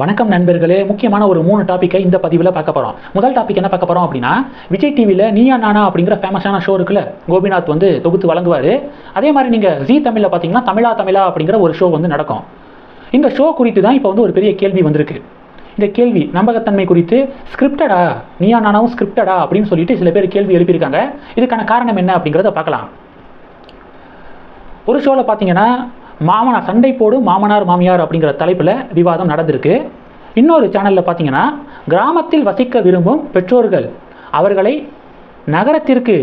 வணக்கம் நண்பர்களே முக்கியமான ஒரு மூணு டாப்பிக்கை இந்த பதிவில் பார்க்க போகிறோம் முதல் டாபிக் என்ன பார்க்க போகிறோம் அப்படின்னா விஜய் டிவியில் நீயா நானா அப்படிங்கிற ஃபேமஸான ஷோ இருக்குல்ல கோபிநாத் வந்து தொகுத்து வழங்குவார். அதே மாதிரி நீங்கள் ஜி தமிழில் பார்த்தீங்கன்னா தமிழா தமிழா அப்படிங்கிற ஒரு ஷோ வந்து நடக்கும். இந்த ஷோ குறித்து தான் இப்போ வந்து ஒரு பெரிய கேள்வி வந்திருக்கு. இந்த கேள்வி நம்பகத்தன்மை குறித்து ஸ்கிரிப்டடா நீயா நானாவும் ஸ்கிரிப்டடா அப்படின்னு சொல்லிட்டு சில பேர் கேள்வி எழுப்பியிருக்காங்க. இதுக்கான காரணம் என்ன அப்படிங்கிறத பார்க்கலாம். ஒரு ஷோவில் பார்த்தீங்கன்னா மாமனார் சண்டை போடும் மாமனார் மாமியார் அப்படிங்கிற தலைப்பில் விவாதம் நடந்திருக்கு. இன்னொரு சேனலில் பார்த்தீங்கன்னா கிராமத்தில் வசிக்க விரும்பும் பெற்றோர்கள் அவர்களை நகரத்திற்கு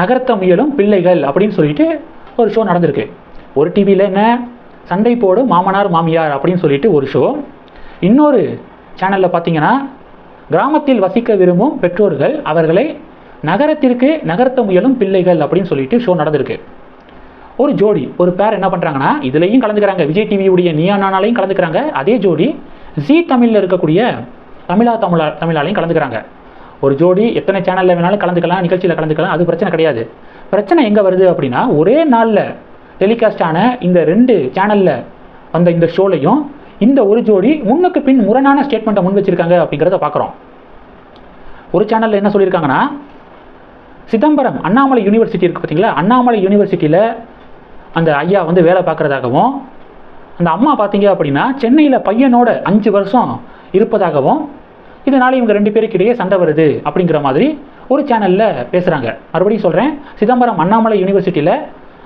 நகர்த்த முயலும் பிள்ளைகள் அப்படின்னு சொல்லிட்டு ஒரு ஷோ நடந்திருக்கு. ஒரு டிவியில் என்ன? சண்டை போடும் மாமனார் மாமியார் அப்படின்னு சொல்லிட்டு ஒரு ஷோ இன்னொரு சேனலில் பார்த்தீங்கன்னா கிராமத்தில் வசிக்க விரும்பும் பெற்றோர்கள் அவர்களை நகரத்திற்கு நகர்த்த முயலும் பிள்ளைகள் அப்படின்னு சொல்லிட்டு ஷோ நடந்திருக்கு. ஒரு ஜோடி. ஒரு பேர் என்ன பண்ணுறாங்கன்னா இதுலேயும் கலந்துக்கிறாங்க. விஜய் டிவியுடைய நீயா நானாலையும் கலந்துக்கிறாங்க. அதே ஜோடி ஜி தமிழில் இருக்கக்கூடிய தமிழா தமிழா தமிழாலையும் கலந்துக்கிறாங்க. ஒரு ஜோடி எத்தனை சேனலில் வேணாலும் கலந்துக்கலாம் நிகழ்ச்சியில் கலந்துக்கலாம் அது பிரச்சனை கிடையாது. பிரச்சனை எங்கே வருது அப்படின்னா ஒரே நாளில் டெலிகாஸ்ட் ஆன இந்த ரெண்டு சேனலில் வந்த இந்த ஷோலையும் இந்த ஒரு ஜோடி முன்னுக்கு பின் முரணான ஸ்டேட்மெண்ட்டை முன் வச்சிருக்காங்க அப்படிங்கிறத பார்க்குறோம் ஒரு சேனலில் என்ன சொல்லியிருக்காங்கன்னா சிதம்பரம் அண்ணாமலை யூனிவர்சிட்டி இருக்குது பார்த்தீங்களா அண்ணாமலை யூனிவர்சிட்டியில் அந்த ஐயா வந்து வேலை பார்க்குறதாகவும் அந்த அம்மா பார்த்தீங்க அப்படின்னா சென்னையில் பையனோட அஞ்சு வருஷம் இருப்பதாகவும் இதனால் இவங்க ரெண்டு பேருக்கிடையே சண்டை வருது அப்படிங்கிற மாதிரி ஒரு சேனலில் பேசுகிறாங்க மறுபடியும் சொல்கிறேன் சிதம்பரம் அண்ணாமலை யூனிவர்சிட்டியில்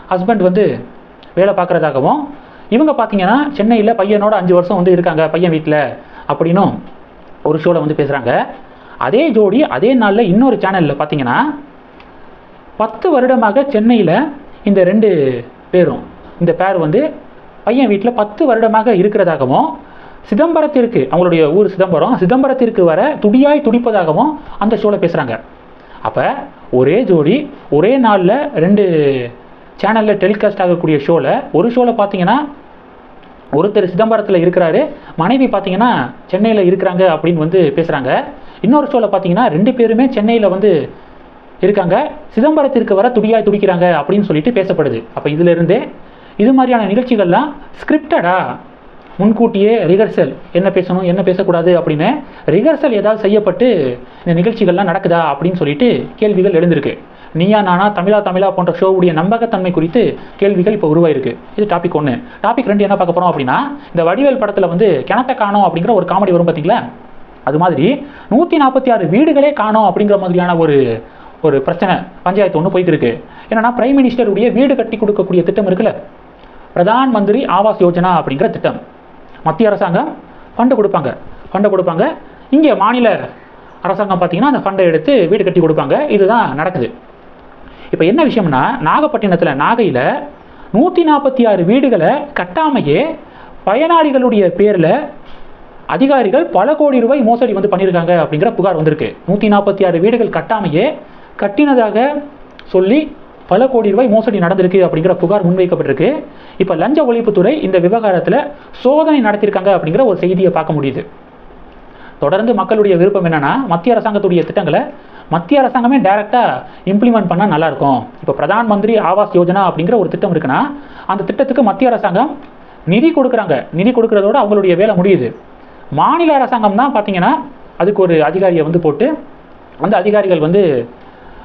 ஹஸ்பண்ட் வந்து வேலை பார்க்குறதாகவும் இவங்க பார்த்தீங்கன்னா சென்னையில் பையனோட அஞ்சு வருஷம் வந்து இருக்காங்க பையன் வீட்டில் அப்படின்னும் ஒரு ஷோவில் வந்து பேசுகிறாங்க அதே ஜோடி அதே நாளில் இன்னொரு சேனலில் பார்த்தீங்கன்னா பத்து வருடமாக சென்னையில் இந்த ரெண்டு பேரும். இந்த பேர் வந்து பையன் வீட்டில் பத்து வருடமாக இருக்கிறதாகவும் சிதம்பரத்திற்கு அவங்களுடைய ஊர் சிதம்பரம் சிதம்பரத்திற்கு வர துடியாய் துடிப்பதாகவும் அந்த ஷோவில் பேசுகிறாங்க அப்போ ஒரே ஜோடி ஒரே நாளில் ரெண்டு சேனலில் டெலிகாஸ்ட் ஆகக்கூடிய ஷோவில் ஒரு ஷோவில் பார்த்தீங்கன்னா ஒருத்தர் சிதம்பரத்தில் இருக்கிறாரு மனைவி பார்த்தீங்கன்னா சென்னையில் இருக்கிறாங்க அப்படின்னு வந்து பேசுகிறாங்க இன்னொரு ஷோவில் பார்த்தீங்கன்னா ரெண்டு பேருமே சென்னையில் வந்து இருக்காங்க. சிதம்பரத்திற்கு வர துடியாய் துடிக்கிறாங்க அப்படின்னு சொல்லிட்டு பேசப்படுது. அப்போ இதிலிருந்தே இது மாதிரியான நிகழ்ச்சிகள்லாம் ஸ்கிரிப்டடா முன்கூட்டியே ரிஹர்சல் என்ன பேசணும் என்ன பேசக்கூடாது அப்படின்னு ரிஹர்சல் ஏதாவது செய்யப்பட்டு இந்த நிகழ்ச்சிகள்லாம் நடக்குதா அப்படின்னு சொல்லிட்டு கேள்விகள் எழுந்திருக்கு. நீயா நானா தமிழா தமிழா போன்ற ஷோவுடைய நம்பகத்தன்மை குறித்து கேள்விகள் இப்போ உருவாயிருக்கு. இது டாபிக் ஒன்று டாபிக் ரெண்டு என்ன பார்க்க போகிறோம் அப்படின்னா இந்த வடிவேல் படத்தில் வந்து கிணத்த காணோம் அப்படிங்கிற ஒரு காமெடி வரும் பார்த்தீங்களா அது மாதிரி நூற்றி நாற்பத்தி ஆறு வீடுகளே காணோம் அப்படிங்கிற மாதிரியான ஒரு ஒரு பிரச்சனை. பஞ்சாயத்து ஒன்று போயிட்டு இருக்கு என்னன்னா பிரைம் மினிஸ்டருடைய வீடு கட்டி கொடுக்கக்கூடிய திட்டம் இருக்குல்ல? பிரதான் மந்திரி ஆவாஸ் யோஜனா அப்படிங்கிற திட்டம். மத்திய அரசாங்கம் ஃபண்டு கொடுப்பாங்க. ஃபண்டை கொடுப்பாங்க. இங்கே மாநில அரசாங்கம் பார்த்தீங்கன்னா அந்த ஃபண்டை எடுத்து வீடு கட்டி கொடுப்பாங்க. இதுதான் நடக்குது. இப்போ என்ன விஷயம்னா நாகப்பட்டினத்தில் நாகையில் நூற்றி நாற்பத்தி ஆறு வீடுகளை கட்டாமையே பயனாளிகளுடைய பேரில் அதிகாரிகள் பல கோடி ரூபாய் மோசடி வந்து பண்ணியிருக்காங்க அப்படிங்கிற புகார் வந்திருக்கு. நூற்றி நாற்பத்தி ஆறு வீடுகள் கட்டாமையே கட்டினதாக சொல்லி பல கோடி ரூபாய் மோசடி நடந்திருக்கு அப்படிங்கிற புகார் முன்வைக்கப்பட்டிருக்கு. இப்போ லஞ்ச ஒழிப்புத்துறை இந்த விவகாரத்தில் சோதனை நடத்தியிருக்காங்க அப்படிங்கிற ஒரு செய்தியை பார்க்க முடியுது. தொடர்ந்து மக்களுடைய விருப்பம் என்னன்னா மத்திய அரசாங்கத்துடைய திட்டங்களை மத்திய அரசாங்கமே டைரெக்டாக இம்ப்ளிமெண்ட் பண்ணால் நல்லாயிருக்கும் இப்போ பிரதான் மந்திரி ஆவாஸ் யோஜனா அப்படிங்கிற ஒரு திட்டம் இருக்குன்னா அந்த திட்டத்துக்கு மத்திய அரசாங்கம் நிதி கொடுக்குறாங்க. நிதி கொடுக்கறதோட அவங்களுடைய வேலை முடியுது. மாநில அரசாங்கம் தான் பார்த்தீங்கன்னா அதுக்கு ஒரு அதிகாரியை வந்து போட்டு அந்த அதிகாரிகள் வந்து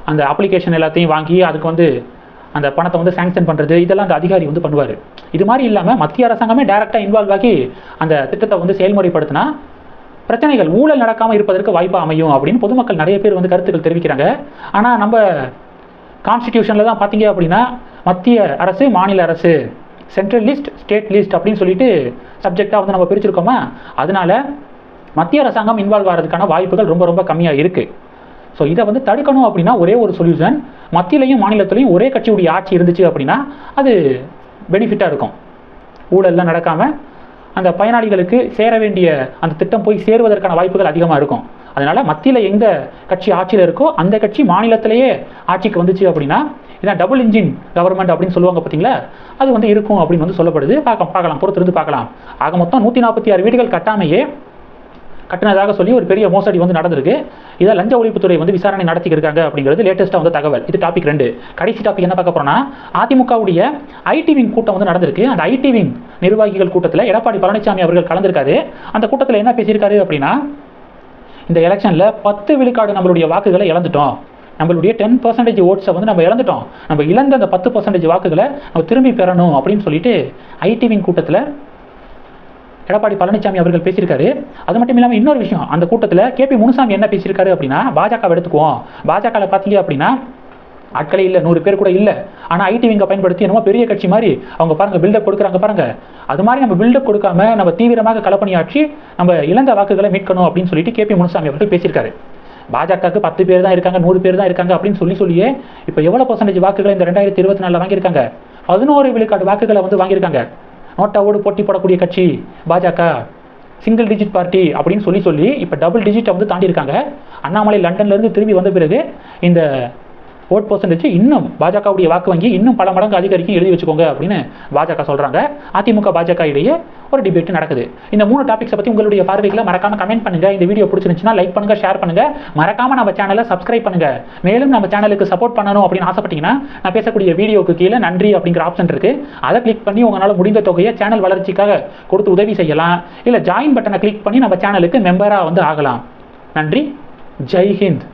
அந்த அப்ளிகேஷன் எல்லாத்தையும் வாங்கி அதுக்கு வந்து அந்த பணத்தை வந்து சாங்ஷன் பண்ணுறது இதெல்லாம் அந்த அதிகாரி வந்து பண்ணுவார். இது மாதிரி இல்லாமல் மத்திய அரசாங்கமே டைரெக்டாக இன்வால்வ் ஆகி அந்த திட்டத்தை வந்து செயல்முறைப்படுத்தினா பிரச்சனைகள் ஊழல் நடக்காமல் இருப்பதற்கு வாய்ப்பாக அமையும் அப்படின்னு பொதுமக்கள் நிறைய பேர் வந்து கருத்துக்கள் தெரிவிக்கிறாங்க. ஆனால் நம்ம கான்ஸ்டிடியூஷனில் தான் பார்த்தீங்க அப்படின்னா மத்திய அரசு மாநில அரசு சென்ட்ரல் லிஸ்ட் ஸ்டேட் லிஸ்ட் அப்படின்னு சொல்லிட்டு சப்ஜெக்டாக வந்து நம்ம பிரிச்சிருக்கோமா? அதனால மத்திய அரசாங்கம் இன்வால்வ் ஆகிறதுக்கான வாய்ப்புகள் ரொம்ப ரொம்ப கம்மியாக இருக்குது ஸோ இதை வந்து தடுக்கணும் அப்படின்னா ஒரே ஒரு சொல்யூஷன் மத்தியிலையும் மாநிலத்திலையும் ஒரே கட்சியுடைய ஆட்சி இருந்துச்சு அப்படின்னா அது பெனிஃபிட்டாக இருக்கும். ஊழல்லாம் நடக்காமல் அந்த பயனாளிகளுக்கு சேர வேண்டிய அந்த திட்டம் போய் சேருவதற்கான வாய்ப்புகள் அதிகமாக இருக்கும். அதனால் மத்தியில் எந்த கட்சி ஆட்சியில் இருக்கோ அந்த கட்சி மாநிலத்திலேயே ஆட்சிக்கு வந்துச்சு அப்படின்னா இதான் டபுள் இன்ஜின் கவர்மெண்ட் அப்படின்னு சொல்லுவாங்க பார்த்தீங்களா அது வந்து இருக்கும் அப்படின்னு வந்து சொல்லப்படுது. பார்க்க பார்க்கலாம் பொறுத்திருந்து பார்க்கலாம். ஆக மொத்தம் நூற்றி நாற்பத்தி ஆறு வீடுகள் கட்டாமையே கட்டினதாக சொல்லி ஒரு பெரிய மோசடி வந்து நடந்திருக்கு. இதை லஞ்ச ஒழிப்புத்துறை வந்து விசாரணை நடத்திக்கிருக்காங்க அப்படிங்கிறது லேட்டஸ்ட்டாக வந்து தகவல். இது டாபிக் ரெண்டு. கடைசி டாபிக் என்ன பார்க்க போறோம்னா அதிமுகவுடைய ஐடி விங் கூட்டம் வந்து நடந்திருக்கு. அந்த ஐடி விங் நிர்வாகிகள் கூட்டத்தில் எடப்பாடி பழனிசாமி அவர்கள் கலந்திருக்காரு. அந்த கூட்டத்தில் என்ன பேசியிருக்காரு அப்படின்னா இந்த எலெக்ஷனில் பத்து விழுக்காடு நம்மளுடைய வாக்குகளை இழந்துட்டோம். நம்மளுடைய டென் பர்சன்டேஜ் ஓட்ஸை வந்து நம்ம இழந்துட்டோம். நம்ம இழந்த அந்த பத்து பர்சன்டேஜ் வாக்குகளை நம்ம திரும்பி பெறணும் அப்படின்னு சொல்லிட்டு ஐடி விங் கூட்டத்தில் எடப்பாடி பழனிசாமி அவர்கள் பேசியிருக்காரு. அது மட்டும் இல்லாமல் இன்னொரு விஷயம். அந்த கூட்டத்தில் கேபி முனுசாமி என்ன பேசியிருக்காரு அப்படின்னா பாஜக எடுத்துக்குவோம். பாஜகவில் பார்த்தீங்க அப்படின்னா ஆட்களே இல்லை நூறு பேர் கூட இல்லை. ஆனால் ஐடி விங்கை பயன்படுத்தி என்னமோ பெரிய கட்சி மாதிரி அவங்க பாருங்க பில்டப் கொடுக்குறாங்க பாருங்க. அது மாதிரி நம்ம பில்டப் கொடுக்காம நம்ம தீவிரமாக களப்பணியாற்றி நம்ம இழந்த வாக்குகளை மீட்கணும் அப்படின்னு சொல்லிட்டு கே பி முனுசாமி அவர்கள் பேசியிருக்காரு. பாஜகவுக்கு பத்து பேர் தான் இருக்காங்க நூறு பேர் தான் இருக்காங்க அப்படின்னு சொல்லி சொல்லியே இப்போ எவ்வளோ பர்சன்டேஜ் வாக்குகளை இந்த ரெண்டாயிரத்தி இருபத்தி நாலில் வாங்கியிருக்காங்க? பதினோரு விழுக்காடு வாக்குகளை வந்து வாங்கியிருக்காங்க. நோட்டாவோடு போட்டி போடக்கூடிய கட்சி பாஜக சிங்கிள் டிஜிட் பார்ட்டி அப்படின்னு சொல்லி சொல்லி இப்போ டபுள் டிஜிட்டை வந்து தாண்டியிருக்காங்க. அண்ணாமலை லண்டன்லேருந்து திரும்பி வந்த பிறகு இந்த ஓட் பர்சன்டேஜ் இன்னும் பாஜகவுடைய வாக்கு வங்கி இன்னும் பல மடங்கு அதிகரிக்கும் எழுதி வச்சுக்கோங்க அப்படின்னு பாஜக சொல்கிறாங்க அதிமுக பாஜக இடையே ஒரு டிபேட் நடக்குது. இந்த மூணு டாபிக்ஸை பற்றி உங்களுடைய பார்வைகளை மறக்காம கமெண்ட் பண்ணுங்கள் இந்த வீடியோ பிடிச்சிருந்துச்சுன்னா லைக் பண்ணுங்கள் ஷேர் பண்ணுங்கள் மறக்காமல் நம்ம சேனலை சப்ஸ்கிரைப் பண்ணுங்கள் மேலும் நம்ம சேனலுக்கு சப்போர்ட் பண்ணணும் அப்படின்னு ஆசைப்பட்டீங்கன்னா நான் பேசக்கூடிய வீடியோக்கு கீழே நன்றி அப்படிங்கிற ஆப்ஷன் இருக்குது அதை கிளிக் பண்ணி உங்களால் முடிந்த தொகையை சேனல் வளர்ச்சிக்காக கொடுத்து உதவி செய்யலாம். இல்லை ஜாயின் பட்டனை கிளிக் பண்ணி நம்ம சேனலுக்கு மெம்பராக வந்து ஆகலாம். நன்றி. ஜெய் ஹிந்த்.